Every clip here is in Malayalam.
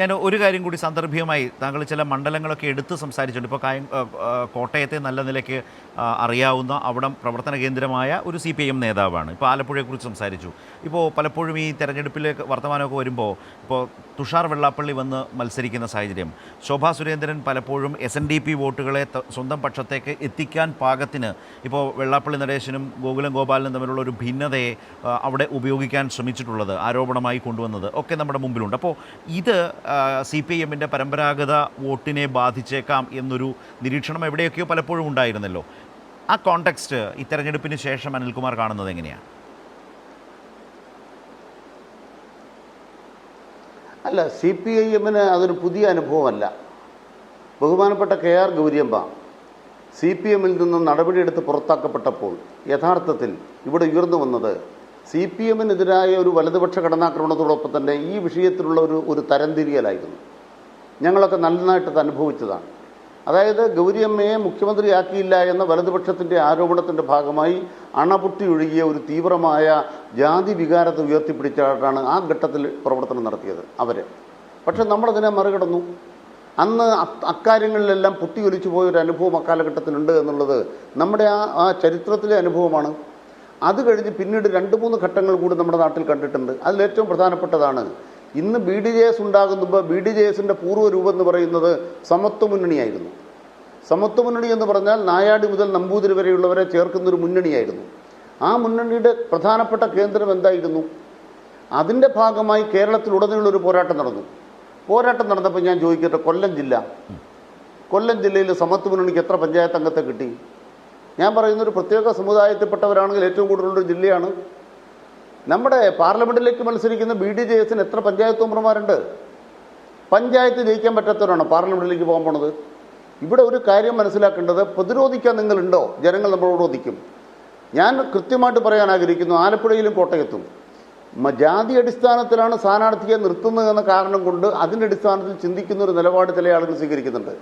ഞാൻ ഒരു കാര്യം കൂടി സന്ദർഭീയമായി താങ്കൾ ചില മണ്ഡലങ്ങളൊക്കെ എടുത്ത് സംസാരിച്ചിട്ടുണ്ട്. ഇപ്പോൾ കായം കോട്ടയത്തെ നല്ല നിലയ്ക്ക് അറിയാവുന്ന അവിടം പ്രവർത്തന കേന്ദ്രമായ ഒരു സി പി എം നേതാവാണ്. ഇപ്പോൾ ആലപ്പുഴയെക്കുറിച്ച് സംസാരിച്ചു. ഇപ്പോൾ പലപ്പോഴും ഈ തെരഞ്ഞെടുപ്പിലേക്ക് വർത്തമാനമൊക്കെ വരുമ്പോൾ ഇപ്പോൾ തുഷാർ വെള്ളാപ്പള്ളി വന്ന് മത്സരിക്കുന്ന സാഹചര്യം. ശോഭാ സുരേന്ദ്രൻ പലപ്പോഴും എസ് എൻ ഡി പി വോട്ടുകളെ സ്വന്തം പക്ഷത്തേക്ക് എത്തിക്കാൻ പാകത്തിന് ഇപ്പോൾ വെള്ളാപ്പള്ളി നടേശനും ഗോകുലം ഗോപാലനും തമ്മിലുള്ള ഒരു ഭിന്നതയെ അവിടെ ഉപയോഗിക്കാൻ ശ്രമിച്ചിട്ടുള്ളത് ആരോപണമായി കൊണ്ടുവന്നത് ഒക്കെ നമ്മുടെ മുമ്പിലുണ്ട്. അപ്പോൾ ഇത് സി പി എമ്മിന്റെ പരമ്പരാഗത വോട്ടിനെ ബാധിച്ചേക്കാം എന്നൊരു നിരീക്ഷണം എവിടെയൊക്കെയോ പലപ്പോഴും ഉണ്ടായിരുന്നല്ലോ. ആ കോണ്ടെക്സ്റ്റ് ഈ തെരഞ്ഞെടുപ്പിന് ശേഷം അനിൽകുമാർ കാണുന്നത് എങ്ങനെയാണ് അല്ല സി പി ഐ എമ്മിന് അതൊരു പുതിയ അനുഭവമല്ല. ബഹുമാനപ്പെട്ട K R Gowriamma C P എമ്മിൽ നിന്നും നടപടിയെടുത്ത് പുറത്താക്കപ്പെട്ടപ്പോൾ യഥാർത്ഥത്തിൽ ഇവിടെ ഉയർന്നു വന്നത് സി പി എമ്മിനെതിരായ ഒരു വലതുപക്ഷ കടന്നാക്രമണത്തോടൊപ്പം തന്നെ ഈ വിഷയത്തിലുള്ള ഒരു ഒരു തരംതിരിയലായിരുന്നു. ഞങ്ങളൊക്കെ നന്നായിട്ട് അനുഭവിച്ചതാണ്. അതായത് ഗൗരിയമ്മയെ മുഖ്യമന്ത്രിയാക്കിയില്ല എന്ന വലതുപക്ഷത്തിന്റെ ആരോപണത്തിന്റെ ഭാഗമായി അണപുട്ടി ഒഴുകിയ ഒരു തീവ്രമായ ജാതി വികാരത്തെ ഉയർത്തിപ്പിടിച്ചാണ് ആ ഘട്ടത്തിൽ പ്രവർത്തനം നടത്തിയത് അവർ പക്ഷെ നമ്മളതിനെ മറികടന്നു. അന്ന് അക്കാര്യങ്ങളിലെല്ലാം പൊട്ടിയൊലിച്ചു പോയ ഒരു അനുഭവം അക്കാലഘട്ടത്തിലുണ്ട് എന്നുള്ളത് നമ്മുടെ ആ ആ ചരിത്രത്തിലെ അനുഭവമാണ്. അത് കഴിഞ്ഞ് പിന്നീട് രണ്ട് മൂന്ന് ഘട്ടങ്ങൾ കൂടി നമ്മുടെ നാട്ടിൽ കണ്ടിട്ടുണ്ട്. അതിലേറ്റവും പ്രധാനപ്പെട്ടതാണ്. ഇന്ന് ബി ഡി ജെ എസ് ഉണ്ടാകുമ്പോൾ ബി ഡി ജെ എസിന്റെ പൂർവരൂപം എന്ന് പറയുന്നത് സമത്വ മുന്നണിയായിരുന്നു. സമത്വ മുന്നണി എന്ന് പറഞ്ഞാൽ നായാടി മുതൽ നമ്പൂതിരി വരെയുള്ളവരെ ചേർക്കുന്നൊരു മുന്നണിയായിരുന്നു. ആ മുന്നണിയുടെ പ്രധാനപ്പെട്ട കേന്ദ്രം എന്തായിരുന്നു? അതിന്റെ ഭാഗമായി കേരളത്തിലുടനീളം ഒരു പോരാട്ടം നടന്നു. പോരാട്ടം നടന്നപ്പോൾ ഞാൻ ചോദിക്കട്ടെ കൊല്ലം ജില്ല. കൊല്ലം ജില്ലയിൽ സമത്വ മുന്നണിക്ക് എത്ര പഞ്ചായത്ത് അംഗത്തെ കിട്ടി? ഞാൻ പറയുന്ന ഒരു പ്രത്യേക സമുദായത്തിൽപ്പെട്ടവരാണെങ്കിൽ ഏറ്റവും കൂടുതലുള്ള ജില്ലയാണ്. നമ്മുടെ പാർലമെന്റിലേക്ക് മത്സരിക്കുന്ന ബി ഡി ജെ എസിന് എത്ര പഞ്ചായത്ത് മെമ്പർമാരുണ്ട്? പഞ്ചായത്ത് ജയിക്കാൻ പറ്റാത്തവരാണ് പാർലമെന്റിലേക്ക് പോകാൻ പോണത്? ഇവിടെ ഒരു കാര്യം മനസ്സിലാക്കേണ്ടത് പ്രതിരോധിക്കാൻ നിങ്ങളുണ്ടോ? ജനങ്ങൾ നമ്മളോട് ഒതിക്കും ഞാൻ കൃത്യമായിട്ട് പറയാൻ ആഗ്രഹിക്കുന്നു ആലപ്പുഴയിലും കോട്ടയത്തും. ജാതി അടിസ്ഥാനത്തിലാണ് സ്ഥാനാർത്ഥിയെ നിർത്തുന്നത് എന്ന കാരണം കൊണ്ട് അതിന്റെ അടിസ്ഥാനത്തിൽ ചിന്തിക്കുന്ന ഒരു നിലപാട് ചില ആളുകൾ സ്വീകരിക്കുന്നുണ്ട്.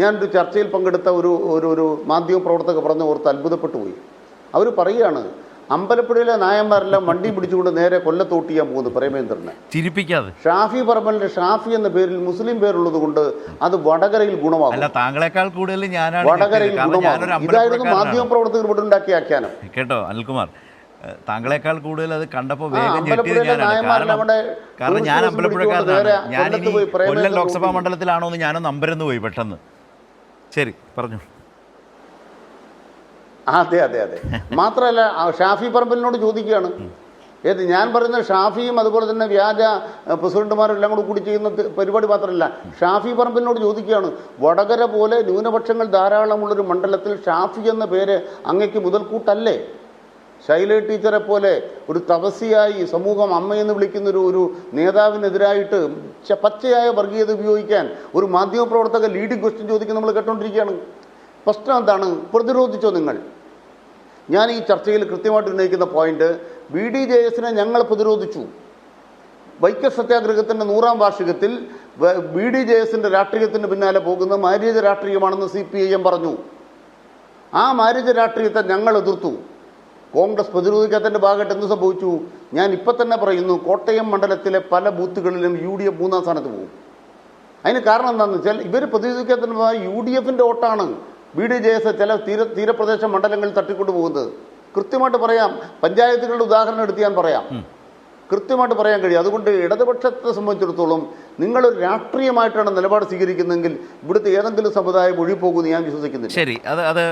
ഞാനൊരു ചർച്ചയിൽ പങ്കെടുത്ത ഒരു ഒരു ഒരു മാധ്യമ പ്രവർത്തക പറഞ്ഞ് ഓർത്ത് അത്ഭുതപ്പെട്ടു പോയി അവർ പറയുകയാണ് അമ്പലപ്പുഴയിലെ നായന്മാരെല്ലാം വണ്ടി പിടിച്ചുകൊണ്ട് നേരെ കൊല്ലത്തോട്ട് ചെയ്യാൻ പോകുന്നു പ്രേമേന്ദ്രനെ. ചിരിപ്പിക്കാതെ. ഷാഫി പറമ്പലിന്റെ ഷാഫി എന്ന പേരിൽ മുസ്ലിം പേരുള്ളത് കൊണ്ട് അത് വടകരയിൽ ഗുണമാകും. അല്ല താങ്കളെക്കാൾ കൂടുതൽ ഞാനാണ് വടകരയിൽ ഗുണമാകും. ഇതായിരുന്നു മാധ്യമ പ്രവർത്തകർ ഇവിടെ ഉണ്ടാക്കിയ ആഖ്യാനം. കേട്ടോ അനിൽകുമാർ. താങ്കളെക്കാൾ കൂടുതൽ അത് കണ്ടപ്പോൾ വേഗം കാരണം ഞാൻ അമ്പലപ്പുഴക്കാരനാണ്. കൊല്ലം ലോക്സഭാ. മണ്ഡലത്തിലാണോ എന്ന് ഞാനൊന്ന് അമ്പരന്ന് പോയി പെട്ടെന്ന്. ശരി പറഞ്ഞു. അതെ അതെ അതെ. മാത്രമല്ല ഷാഫി പറമ്പലിനോട് ചോദിക്കുകയാണ്. ഏത് ഞാൻ പറയുന്ന ഷാഫിയും അതുപോലെ തന്നെ വ്യാജ പ്രസിഡന്റുമാരും എല്ലാം കൂടി കൂടി ചെയ്യുന്ന പരിപാടി മാത്രമല്ല ഷാഫി പറമ്പലിനോട് ചോദിക്കുകയാണ്. വടകര പോലെ ന്യൂനപക്ഷങ്ങൾ ധാരാളമുള്ളൊരു മണ്ഡലത്തിൽ ഷാഫി എന്ന പേര് അങ്ങയ്ക്ക് മുതൽക്കൂട്ടല്ലേ? ശൈല ടീച്ചറെ പോലെ ഒരു തപസ്യയായി സമൂഹം അമ്മയെന്ന് വിളിക്കുന്ന ഒരു ഒരു നേതാവിനെതിരായിട്ട് പച്ചയായ വർഗീയത ഉപയോഗിക്കാൻ ഒരു മാധ്യമപ്രവർത്തക ലീഡിംഗ് ക്വസ്റ്റ്യൻ ചോദിക്കുന്ന നമ്മൾ കേട്ടോണ്ടിരിക്കുകയാണ്. പ്രശ്നം എന്താണ്? പ്രതിരോധിച്ചോ നിങ്ങൾ? ഞാൻ ഈ ചർച്ചയിൽ കൃത്യമായിട്ട് ഉന്നയിക്കുന്ന പോയിന്റ് ബി ഡി ജെ എസിനെ ഞങ്ങൾ പ്രതിരോധിച്ചു. വൈക്കം സത്യാഗ്രഹത്തിന്റെ നൂറാം വാർഷികത്തിൽ ബി ഡി ജെ എസിന്റെ രാഷ്ട്രീയത്തിന് പിന്നാലെ പോകുന്ന മാര്യേജ് രാഷ്ട്രീയമാണെന്ന് സി പി ഐ എം പറഞ്ഞു. ആ മാര്യേജ് രാഷ്ട്രീയത്തെ ഞങ്ങൾ എതിർത്തു. കോൺഗ്രസ് പ്രതിരോധിക്കാത്തതിന്റെ ഭാഗമായിട്ട് എന്ത് സംഭവിച്ചു? ഞാൻ ഇപ്പം തന്നെ പറയുന്നു കോട്ടയം മണ്ഡലത്തിലെ പല ബൂത്തുകളിലും യു ഡി എഫ് മൂന്നാം സ്ഥാനത്ത് പോകും. അതിന് കാരണം എന്താണെന്ന് വെച്ചാൽ ഇവർ പ്രതിനിധിക്കാത്തതിന് ഭാഗം യു ഡി എഫിന്റെ വോട്ടാണ് ബി ഡി ജെ എസ് ചില തീര തീരപ്രദേശ മണ്ഡലങ്ങളിൽ തട്ടിക്കൊണ്ടു പോകുന്നത്. കൃത്യമായിട്ട് പറയാം പഞ്ചായത്തുകളുടെ ഉദാഹരണം എടുത്ത് ഞാൻ പറയാം. കൃത്യമായിട്ട് പറയാൻ കഴിയും. അതുകൊണ്ട് ഇടതുപക്ഷത്തെ സംബന്ധിച്ചിടത്തോളം നിങ്ങളൊരു രാഷ്ട്രീയമായിട്ടാണ് നിലപാട് സ്വീകരിക്കുന്നതെങ്കിൽ ഇവിടുത്തെ ഏതെങ്കിലും സമുദായം ഒഴിപ്പോകുമെന്ന് ഞാൻ വിശ്വസിക്കുന്നില്ല. ശരി. അത് അത്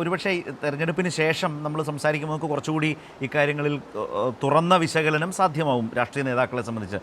ഒരുപക്ഷെ തെരഞ്ഞെടുപ്പിന് ശേഷം നമ്മൾ സംസാരിക്കുമ്പോൾ നമുക്ക് കുറച്ചുകൂടി ഇക്കാര്യങ്ങളിൽ തുറന്ന വിശകലനം സാധ്യമാവും രാഷ്ട്രീയ നേതാക്കളെ സംബന്ധിച്ച്.